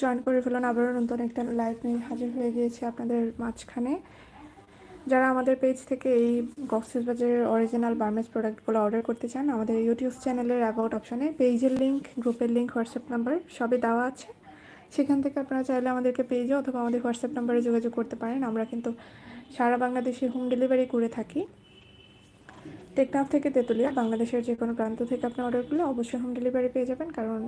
Join করে ফেলুন। আবারও নতুন একটা লাইভ নিয়ে হাজির হয়ে গিয়েছি আপনাদের মাঝখানে। যারা আমাদের পেজ থেকে এই কক্সেস বাজারের অরিজিনাল বার্মেজ প্রোডাক্টগুলো অর্ডার করতে চান, আমাদের ইউটিউব চ্যানেলের অ্যাবাউট অপশানে পেজের লিঙ্ক গ্রুপের লিঙ্ক হোয়াটসঅ্যাপ নাম্বার সবই দেওয়া আছে। সেখান থেকে আপনারা চাইলে আমাদেরকে পেজে অথবা আমাদের হোয়াটসঅ্যাপ নাম্বারে যোগাযোগ করতে পারেন। আমরা কিন্তু সারা বাংলাদেশে হোম ডেলিভারি করে থাকি। টেকনাফ থেকে তেঁতুলিয়া, বাংলাদেশের যে কোনো প্রান্ত থেকে আপনি অর্ডার করলে অবশ্যই হোম ডেলিভারি পেয়ে যাবেন। কারণ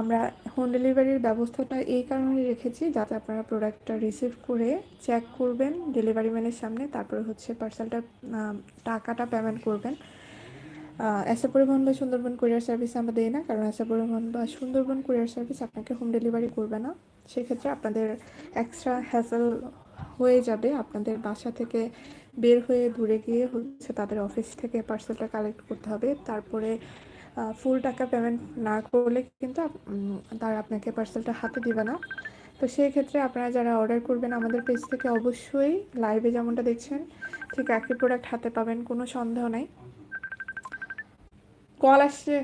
আমরা হোম ডেলিভারির ব্যবস্থাটা এই কারণে রেখেছি যাতে আপনারা প্রোডাক্টটা রিসিভ করে চেক করবেন ডেলিভারি ম্যানের সামনে, তারপরে হচ্ছে পার্সেলটা টাকাটা পেমেন্ট করবেন। এসে পরিবহন বা সুন্দরবন কুরিয়ার সার্ভিস আমরা দিই না, কারণ এসে পরিবহন বা সুন্দরবন কুরিয়ার সার্ভিস আপনাকে হোম ডেলিভারি করবে না। সেক্ষেত্রে আপনাদের এক্সট্রা হ্যাসেল হয়ে যাবে, আপনাদের বাসা থেকে বের হয়ে দূরে গিয়ে হচ্ছে তাদের অফিস থেকে পার্সেলটা কালেক্ট করতে হবে। তারপরে ফুল টাকা পেমেন্ট না করলে কিন্তু তারা আপনাকে পার্সেলটা হাতে দিবে না। তো সেই ক্ষেত্রে আপনারা যারা অর্ডার করবেন, আমাদের পেজ থেকে অবশ্যই লাইভে যেমনটা দেখছেন, ঠিক একই প্রোডাক্ট হাতে পাবেন, কোনো সন্দেহ নাই। কল আসছে।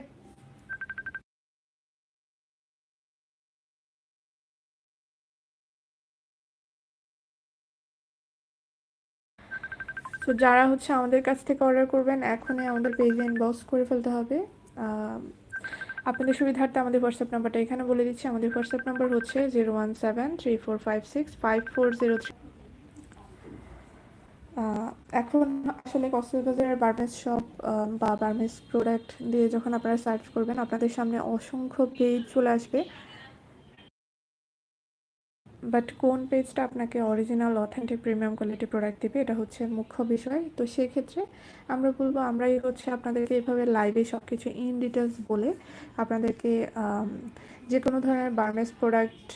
তো যারা হচ্ছে আমাদের কাছ থেকে অর্ডার করবেন, এখনই আমাদের পেজে ইনবক্স করে ফেলতে হবে। আপনাদের সুবিধার্থে আমাদের হোয়াটসঅ্যাপ নাম্বারটা এখানে বলে দিচ্ছি। আমাদের হোয়াটসঅ্যাপ নাম্বার হচ্ছে zero one seven three four five six five four zero three. এখন আসলে কক্সবাজারের বার্মেস শপ বা বার্মেস প্রোডাক্ট দিয়ে যখন আপনারা সার্চ করবেন, আপনাদের সামনে অসংখ্য পেজ চলে আসবে। বাট কোন পেজটা আপনাকে original authentic premium quality product দেবে, এটা হচ্ছে মুখ্য বিষয়। তো সেক্ষেত্রে আমরা বলব, আমরাই হচ্ছে আপনাদেরকে এভাবে লাইভে সব কিছু ইন ডিটেলস বলে আপনাদেরকে যে কোনো ধরনের বার্মেস প্রোডাক্ট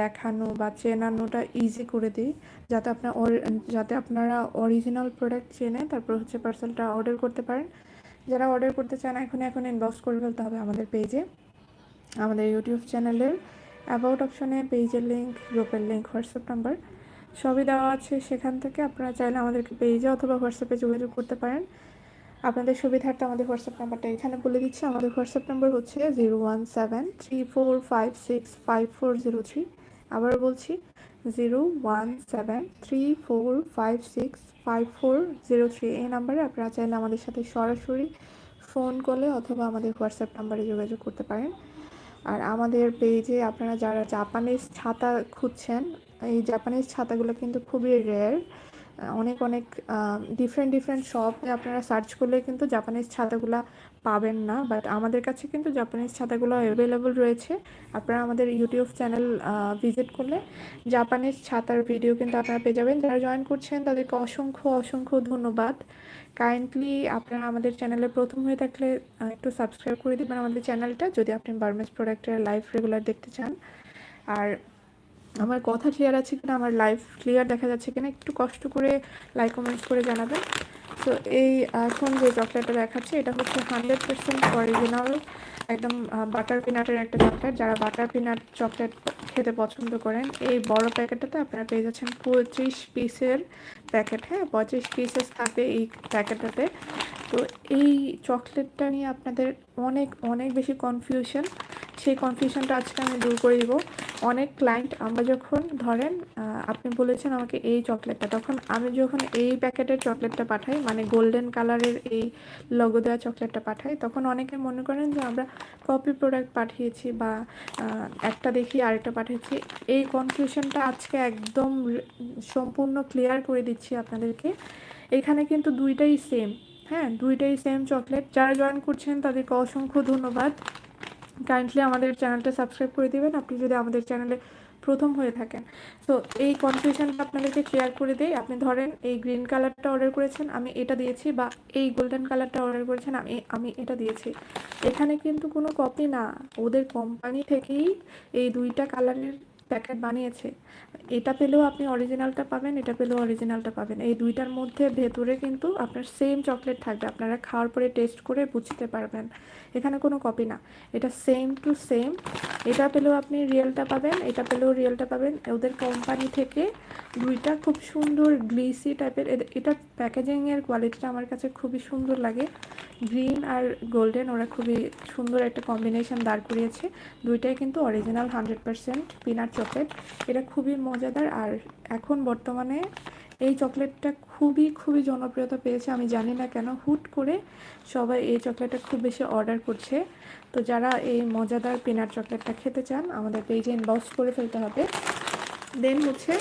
দেখানো বা চেনানোটা ইজি করে দিই, যাতে আপনার যাতে আপনারা অরিজিনাল প্রোডাক্ট চেনে, তারপর হচ্ছে পার্সেলটা অর্ডার করতে পারেন। যারা অর্ডার করতে চান এখন এখন ইনবক্স করে ফেলতে হবে আমাদের পেজে আমাদের ইউটিউব চ্যানেলের অ্যাবাউট অপশনে পেজের লিঙ্ক গ্রুপের লিঙ্ক হোয়াটসঅ্যাপ নাম্বার সবই দেওয়া আছে। সেখান থেকে আপনারা চাইলে আমাদেরকে পেজে অথবা হোয়াটসঅ্যাপে যোগাযোগ করতে পারেন। আপনাদের সুবিধার্থে আমাদের হোয়াটসঅ্যাপ নাম্বারটা এখানে বলে দিচ্ছি। আমাদের হোয়াটসঅ্যাপ নাম্বার হচ্ছে zero one seven three four five six five four zero three আবার বলছি zero one seven three four five six five four zero three এই নাম্বারে আপনারা চাইলে আমাদের সাথে সরাসরি ফোন কলে অথবা আমাদের হোয়াটসঅ্যাপ নাম্বারে যোগাযোগ করতে পারেন। আর আমাদের পেজে আপনারা যারা জাপানিজ ছাতা খুঁজছেন, এই জাপানিজ ছাতাগুলো কিন্তু খুবই রেয়ার অনেক অনেক ডিফারেন্ট ডিফারেন্ট শপে আপনারা সার্চ করলে কিন্তু জাপানিজ ছাতাগুলো পাবেন না বাট আমাদের কাছে কিন্তু জাপানিজ ছাতাগুলো অ্যাভেলেবল রয়েছে। আপনারা আমাদের ইউটিউব চ্যানেল ভিজিট করলে জাপানিজ ছাতার ভিডিও কিন্তু আপনারা পেয়ে যাবেন। যারা জয়েন করছেন, তাদেরকে অসংখ্য অসংখ্য ধন্যবাদ। কাইন্ডলি আপনারা আমাদের চ্যানেলে প্রথম হয়ে থাকলে একটু সাবস্ক্রাইব করে দেবেন আমাদের চ্যানেলটা যদি আপনি বার্মেস প্রোডাক্টের লাইভ রেগুলার দেখতে চান। আর আমার কথা ক্লিয়ার আছে কিনা, আমার লাইভ ক্লিয়ার দেখা যাচ্ছে কিনা, একটু কষ্ট করে লাইক কমেন্টস করে জানাবেন। তো এই এখন যে চকলেটটা দেখাচ্ছে, এটা হচ্ছে হান্ড্রেড পার্সেন্ট অরিজিনাল একদম বাটার পিনাটের একটা চকলেট। যারা বাটার পিনাট চকলেট খেতে পছন্দ করেন, এই বড় প্যাকেটটাতে আপনারা পেয়ে যাচ্ছেন পঁয়ত্রিশ পিসের প্যাকেট। হ্যাঁ পঁয়ত্রিশ পিসেস থাকবে এই প্যাকেটটাতে। তো এই চকলেটটা নিয়ে আপনাদের অনেক অনেক বেশি কনফিউশন সেই কনফিউশনটা আজকে আমি দূর করে দিব। অনেক ক্লায়েন্ট আমরা যখন ধরেন আপনি বলেছেন আমাকে এই চকলেটটা তখন আমি যখন এই প্যাকেটের চকলেটটা পাঠাই মানে গোল্ডেন কালারের এই লগো দেওয়া চকলেটটা পাঠাই, তখন অনেকে মনে করেন যে আমরা কপি প্রোডাক্ট পাঠিয়েছি বা একটা দেখি আরেকটা পাঠিয়েছি। এই কনফিউশনটা আজকে একদম সম্পূর্ণ ক্লিয়ার করে দিচ্ছি আপনাদেরকে। এখানে কিন্তু দুইটাই সেম হ্যাঁ? দুইটাই সেম চকলেট যারা জয়েন করছেন তাদেরকে অসংখ্য ধন্যবাদ। কাইন্ডলি আমাদের চ্যানেলটা সাবস্ক্রাইব করে দেবেন। আপনি যদি আমাদের চ্যানেলে প্রথম হয়ে থাকেন। তো এই কনফিউশনটা আপনাদেরকে ক্লিয়ার করে দিই। আপনি ধরেন এই গ্রিন কালারটা অর্ডার করেছেন, আমি এটা দিয়েছি বা এই গোল্ডেন কালারটা অর্ডার করেছেন, আমি আমি এটা দিয়েছি। এখানে কিন্তু কোনো কপি না। ওদের কোম্পানি থেকেই এই দুইটা কালারের প্যাকেট বানিয়েছে, এটা পেলেও আপনি অরিজিনালটা পাবেন, এটা পেলেও অরিজিনালটা পাবেন। এই দুইটার মধ্যে ভেতরে কিন্তু আপনার সেম চকলেট থাকবে, আপনারা খাওয়ার পরে টেস্ট করে বুঝতে পারবেন। এখানে কোনো কপি না, এটা সেম টু সেম এটা পেলেও আপনি রিয়েলটা পাবেন, এটা পেলেও রিয়েলটা পাবেন। ওদের কোম্পানি থেকে দুইটা খুব সুন্দর গ্লিসি টাইপের এটা প্যাকেজিংয়ের কোয়ালিটিটা আমার কাছে খুবই সুন্দর লাগে। গ্রিন আর গোল্ডেন, ওরা খুবই সুন্দর একটা কম্বিনেশন দাঁড় করিয়েছে। দুইটাই কিন্তু original hundred percent peanut chocolate এটা খুবই মজাদার আর এখন বর্তমানে এই চকলেটটা খুবই খুবই জনপ্রিয়তা পেয়েছে, আমি জানি না কেন। হুট করে সবাই এই চকলেটটা খুব বেশি অর্ডার করছে। তো যারা এই মজাদার পিনাট চকলেটটা খেতে চান, আমাদের পেজে ইনবক্স করে ফেলতে হবে। দেন হচ্ছে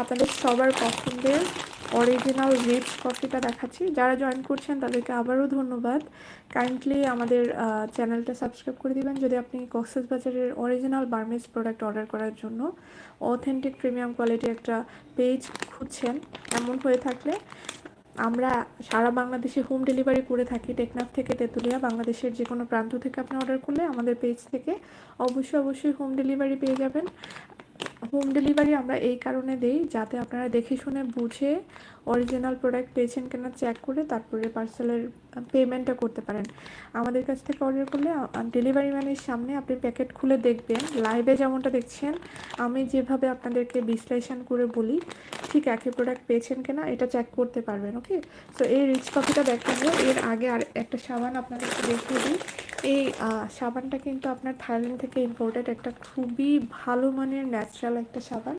আপনাদের সবার পছন্দের অরিজিনাল রিচ কফিটা দেখাচ্ছি। যারা জয়েন করছেন, তাদেরকে আবারও ধন্যবাদ। কাইন্ডলি আমাদের চ্যানেলটা সাবস্ক্রাইব করে দিবেন। যদি আপনি কক্সেস বাজারের অরিজিনাল বার্মিজ প্রোডাক্ট অর্ডার করার জন্য অথেন্টিক প্রিমিয়াম কোয়ালিটির একটা পেজ খুঁজছেন, এমন হয়ে থাকলে আমরা সারা বাংলাদেশে হোম ডেলিভারি করে থাকি। টেকনাফ থেকে তেঁতুলিয়া, বাংলাদেশের যে কোনো প্রান্ত থেকে আপনি অর্ডার করলে আমাদের পেজ থেকে অবশ্যই অবশ্যই হোম ডেলিভারি পেয়ে যাবেন। হোম ডেলিভারি আমরা এই কারণে দেই, যাতে আপনারা দেখে শুনে বুঝে অরিজিনাল প্রোডাক্ট পেয়েছেন কিনা চেক করে তারপরে পার্সেলের পেমেন্টটা করতে পারেন। আমাদের কাছ থেকে অর্ডার করলে ডেলিভারি ম্যানের সামনে আপনি প্যাকেট খুলে দেখবেন লাইভে যেমনটা দেখছেন, আমি যেভাবে আপনাদেরকে বিশ্লেষণ করে বলি, ঠিক একই প্রোডাক্ট পেয়েছেন কিনা এটা চেক করতে পারবেন ওকে তো এই রিচ কপিটা দেখাবো এর আগে আর একটা সাবান আপনাদেরকে দেখিয়ে দিই। এই সাবানটা কিন্তু আপনার থাইল্যান্ড থেকে ইম্পোর্টেড একটা খুবই ভালো মানের ন্যাচারাল একটা সাবান।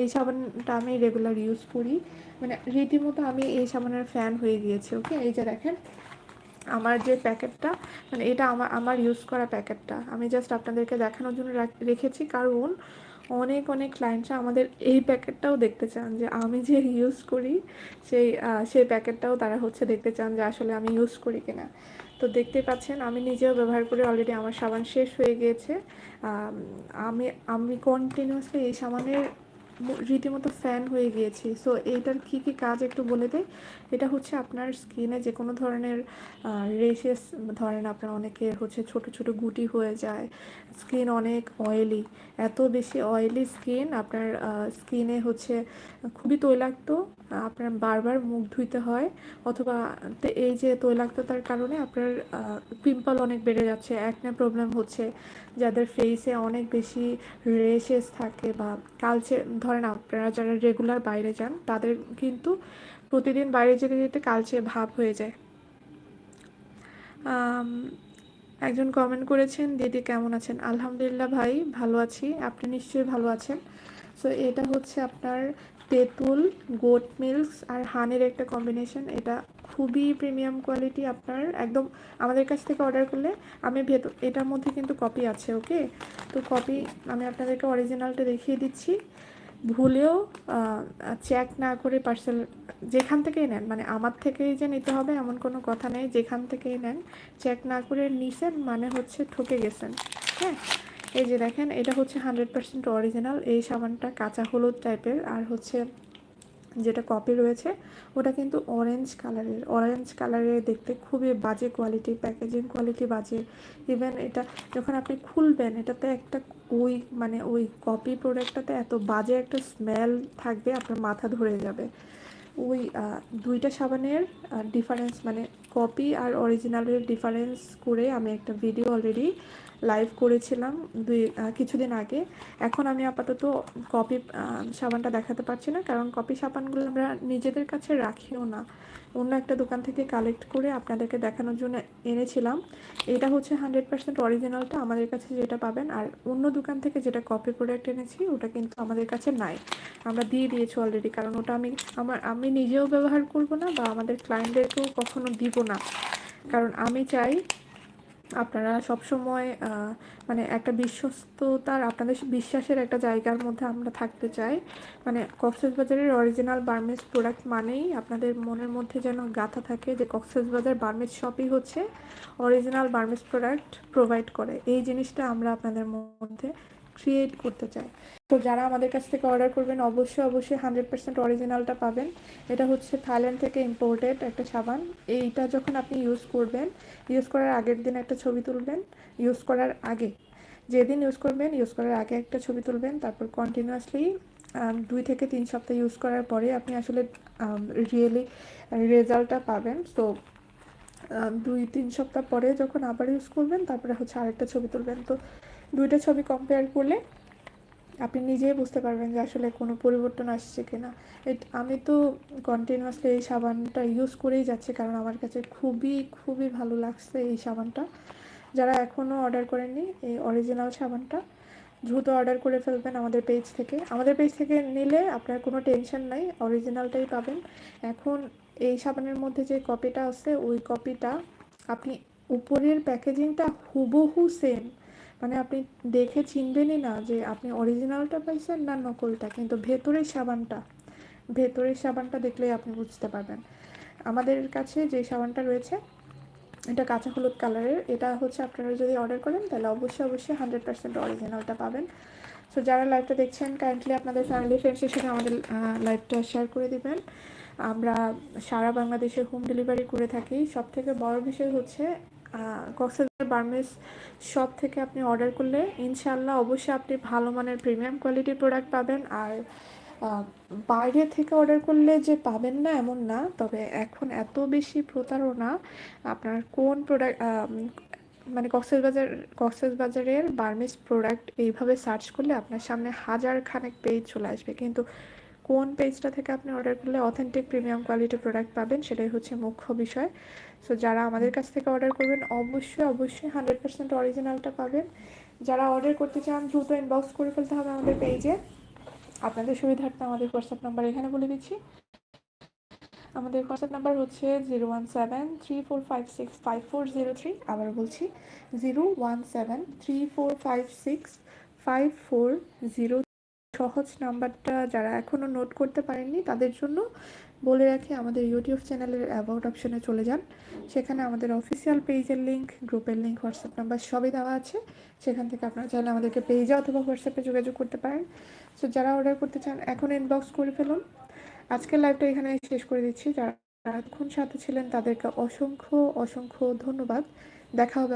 এই সাবানটা আমি রেগুলার ইউজ করি। মানে রীতিমতো আমি এই সাবানের ফ্যান হয়ে গিয়েছি ওকে এই যে দেখেন, আমার যে প্যাকেটটা মানে এটা আমার আমার ইউজ করা প্যাকেটটা। আমি জাস্ট আপনাদেরকে দেখানোর জন্য রেখেছি, কারণ অনেক অনেক ক্লায়েন্টরা আমাদের এই প্যাকেটটাও দেখতে চান যে আমি যে ইউজ করি, সেই সেই প্যাকেটটাও তারা হচ্ছে দেখতে চান যে আসলে আমি ইউজ করি কিনা। তো দেখতে পাচ্ছেন, আমি নিজেও ব্যবহার করে অলরেডি আমার সাবান শেষ হয়ে গিয়েছে আমি আমি কন্টিনিউসলি এই সাবানের রীতিমতো ফ্যান হয়ে গিয়েছি। সো এইটার কি কি কাজ একটু বলে দেয় এটা হচ্ছে আপনার স্কিনে যে কোনো ধরনের রেশেস ধরেন আপনার অনেকে হচ্ছে ছোট ছোট গুটি হয়ে যায় স্কিন অনেক অয়েলি এত বেশি অয়েলি স্কিন আপনার স্কিনে হচ্ছে খুবই তৈলাক্ত আপনার বারবার মুখ ধুইতে হয় অথবা এই যে তৈলাক্ততার কারণে আপনার পিম্পল অনেক বেড়ে যাচ্ছে একনে প্রবলেম হচ্ছে, যাদের ফেসে অনেক বেশি রেশেস থাকে বা কালচে, ধরেন আপনারা যারা রেগুলার বাইরে যান, তাদের কিন্তু প্রতিদিন বাইরে যেতে যেতে কালচে ভাব হয়ে যায়। একজন কমেন্ট করেছেন, দিদি কেমন আছেন? আলহামদুলিল্লাহ ভাই, ভালো আছি। আপনি নিশ্চয়ই ভালো আছেন? সো এটা হচ্ছে আপনার তেঁতুল গোট মিল্কস আর হানের একটা কম্বিনেশন এটা খুবই প্রিমিয়াম কোয়ালিটি আপনার। একদম আমাদের কাছ থেকে অর্ডার করলে আমি ভেতর, এটার মধ্যে কিন্তু কপি আছে ওকে তো কপি আমি আপনাদেরকে অরিজিনালটা দেখিয়ে দিচ্ছি। ভুলেও চেক না করে পার্সেল যেখান থেকেই নেন মানে আমার থেকেই যে নিতে হবে এমন কোনো কথা নেই, যেখান থেকেই নেন চেক না করে নিছেন মানে হচ্ছে ঠকে গেছেন হ্যাঁ? এই যে দেখেন, এটা হচ্ছে হান্ড্রেড পার্সেন্ট অরিজিনাল এই সাবানটা কাঁচা হলুদ টাইপের আর হচ্ছে যেটা কপি রয়েছে, ওটা কিন্তু অরেঞ্জ কালারের অরেঞ্জ কালারের দেখতে খুবই বাজে কোয়ালিটি প্যাকেজিং কোয়ালিটি বাজে। ইভেন এটা যখন আপনি খুলবেন, এটাতে একটা ওই মানে ওই কপি প্রোডাক্টটাতে এত বাজে একটা স্মেল থাকবে, আপনার মাথা ধরে যাবে। ওই দুইটা সাবানের ডিফারেন্স মানে কপি আর অরিজিনালের ডিফারেন্স করে আমি একটা ভিডিও অলরেডি লাইভ করেছিলাম দুই কিছুদিন আগে। এখন আমি আপাতত কপি সাবানটা দেখাতে পারছি না, কারণ কপি সাবানগুলো আমরা নিজেদের কাছে রাখিও না। অন্য একটা দোকান থেকে কালেক্ট করে আপনাদেরকে দেখানোর জন্য এনেছিলাম। এটা হচ্ছে হান্ড্রেড পার্সেন্ট অরিজিনালটা আমাদের কাছে যেটা পাবেন। আর অন্য দোকান থেকে যেটা কপি প্রোডাক্ট এনেছি, ওটা কিন্তু আমাদের কাছে নাই। আমরা দিয়ে দিয়েছি অলরেডি কারণ ওটা আমি, আমার, আমি নিজেও ব্যবহার করব না বা আমাদের ক্লায়েন্টদেরকেও কখনো দিব না। কারণ আমি চাই আপনারা সবসময় মানে একটা বিশ্বস্ততার, আপনাদের বিশ্বাসের একটা জায়গার মধ্যে আমরা থাকতে চাই। মানে কক্সবাজারের অরিজিনাল বার্মেজ প্রোডাক্ট মানেই আপনাদের মনের মধ্যে যেন গাথা থাকে যে কক্সবাজার বার্মেজ শপই হচ্ছে অরিজিনাল বার্মেজ প্রোডাক্ট প্রোভাইড করে। এই জিনিসটা আমরা আপনাদের মধ্যে ক্রিয়েট করতে চাই তো যারা আমাদের কাছ থেকে অর্ডার করবেন, অবশ্যই অবশ্যই হান্ড্রেড পার্সেন্ট অরিজিনালটা পাবেন। এটা হচ্ছে থাইল্যান্ড থেকে ইম্পোর্টেড একটা সাবান। এইটা যখন আপনি ইউজ করবেন ইউজ করার আগের দিন একটা ছবি তুলবেন ইউজ করার আগে। যেদিন ইউজ করবেন ইউজ করার আগে একটা ছবি তুলবেন। তারপর কন্টিনিউয়াসলি দুই থেকে তিন সপ্তাহ ইউজ করার পরে আপনি আসলে রিয়েলি রেজাল্টটা পাবেন। তো দুই, তিন সপ্তাহ পরে যখন আবার ইউজ করবেন, তারপরে হচ্ছে আরেকটা ছবি তুলবেন। তো দুইটা ছবি কম্পেয়ার করলে আপনি নিজেই বুঝতে পারবেন যে আসলে কোনো পরিবর্তন আসছে কিনা। এট- আমি তো কন্টিনিউয়াসলি এই সাবানটা ইউজ করেই যাচ্ছি কারণ আমার কাছে খুবই খুবই ভালো লাগছে এই সাবানটা। যারা এখনও অর্ডার করেননি এই অরিজিনাল সাবানটা, দ্রুত অর্ডার করে ফেলবেন আমাদের পেজ থেকে। আমাদের পেজ থেকে নিলে আপনার কোনো টেনশন নাই অরিজিনালটাই পাবেন। এখন এই সাবানের মধ্যে যে কপিটা আছে, ওই কপিটা আপনি উপরের প্যাকেজিংটা হুবহু সেম মানে আপনি দেখে চিনবেনই না যে আপনি অরিজিনালটা পাইছেন না নকলটা, কিন্তু ভেতরের সাবানটা ভেতরের সাবানটা দেখলেই আপনি বুঝতে পারবেন। আমাদের কাছে যে সাবানটা রয়েছে, এটা কাঁচা হলুদ কালারের, এটা হচ্ছে আপনারা যদি অর্ডার করেন, তাহলে অবশ্যই অবশ্যই হান্ড্রেড পার্সেন্ট অরিজিনালটা পাবেন। সো যারা লাইভটা দেখছেন কাইন্ডলি আপনাদের ফ্যামিলি ফ্রেন্ডসের সাথে আমাদের লাইভটা শেয়ার করে দিবেন। আমরা সারা বাংলাদেশে হোম ডেলিভারি করে থাকি। সব থেকে বড় বিষয় হচ্ছে কক্সবাজার বার্মেস শপ থেকে আপনি অর্ডার করলে ইনশাল্লাহ অবশ্যই আপনি ভালো মানের প্রিমিয়াম কোয়ালিটির প্রোডাক্ট পাবেন। আর বাইরে থেকে অর্ডার করলে যে পাবেন না এমন না, তবে এখন এত বেশি প্রতারণা আপনার কোন প্রোডাক্ট মানে কক্সবাজার, কক্সবাজারের বার্মিস প্রোডাক্ট এইভাবে সার্চ করলে আপনার সামনে হাজার খানেক পেজ চলে আসবে। কিন্তু কোন পেজটা থেকে আপনি অর্ডার করলে অথেন্টিক প্রিমিয়াম কোয়ালিটি প্রোডাক্ট পাবেন সেটাই হচ্ছে মুখ্য বিষয়। সো যারা আমাদের কাছ থেকে অর্ডার করবেন, অবশ্যই অবশ্যই হান্ড্রেড পার্সেন্ট অরিজিনালটা পাবেন। যারা অর্ডার করতে চান, দ্রুত ইনবক্স করে ফেলতে হবে আমাদের পেজে আপনাদের সুবিধার্থে আমাদের হোয়াটসঅ্যাপ নাম্বার এখানে বলে দিচ্ছি। আমাদের হোয়াটসঅ্যাপ নাম্বার হচ্ছে zero one seven three four five six five four zero three আবার বলছি zero one seven three four five six five four zero সহজ নাম্বারটা যারা এখনও নোট করতে পারেননি, তাদের জন্য বলে রাখি আমাদের ইউটিউব চ্যানেলের অ্যাবাউট অপশনে চলে যান। সেখানে আমাদের অফিসিয়াল পেজের লিঙ্ক গ্রুপের লিঙ্ক হোয়াটসঅ্যাপ নাম্বার সবই দেওয়া আছে। সেখান থেকে আপনারা চাইলে আমাদেরকে পেজে অথবা হোয়াটসঅ্যাপে যোগাযোগ করতে পারেন। সো যারা অর্ডার করতে চান, এখন ইনবক্স করে ফেলুন। আজকের লাইভটা এখানে শেষ করে দিচ্ছি। যারা এতক্ষণ সাথে ছিলেন, তাদেরকে অসংখ্য অসংখ্য ধন্যবাদ। দেখা হবে